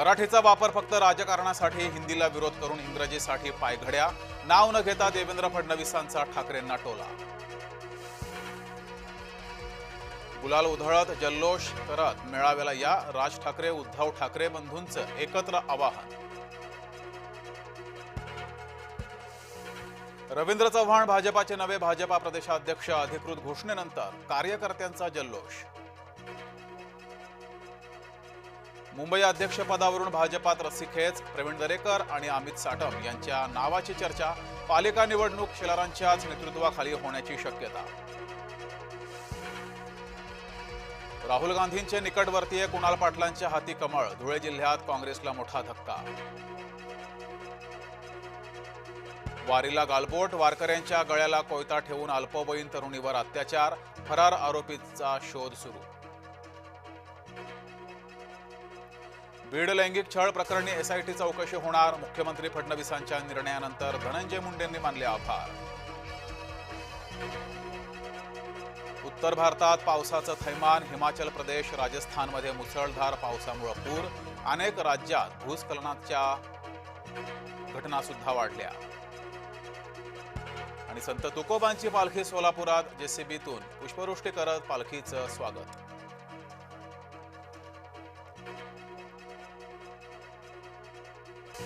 मराठीचा वापर फक्त राजकारणासाठी हिंदीला विरोध करून इंग्रजीसाठी पायघड्या. नाव न घेता देवेंद्र फडणवीसांचा ठाकरेंना टोला. गुलाल उधळत जल्लोष करत मेळाव्याला या राज ठाकरे उद्धव ठाकरे बंधूंचं एकत्र आवाहन. रवींद्र चव्हाण भाजपाचे नवे भाजपा प्रदेशाध्यक्ष अधिकृत घोषणेनंतर कार्यकर्त्यांचा जल्लोष. मुंबई अध्यक्षपदावरून भाजपात रस्सीखेच प्रवीण दरेकर आणि अमित साटम यांच्या नावाची चर्चा पालिका निवडणूक शेलारांच्याच नेतृत्वाखाली होण्याची शक्यता. राहुल गांधींचे निकटवर्तीय कुणाल पाटलांच्या हाती कमळ धुळे जिल्ह्यात काँग्रेसला मोठा धक्का. वारीला गालबोट वारकऱ्यांच्या गळ्याला कोयता ठेवून अल्पवयीन तरुणीवर अत्याचार फरार आरोपीचा शोध सुरू. बीड लैंगिक छळ प्रकरणी एसआयटी चौकशी होणार मुख्यमंत्री फडणवीसांच्या निर्णयानंतर धनंजय मुंडेंनी मानले आभार. उत्तर भारतात पावसाचं थैमान हिमाचल प्रदेश राजस्थानमध्ये मुसळधार पावसामुळे पूर अनेक राज्यात भूस्खलनाच्या घटना सुद्धा वाढल्या. आणि संत तुकोबांची पालखी सोलापुरात जेसीबीतून पुष्पवृष्टी करत पालखीचं स्वागत.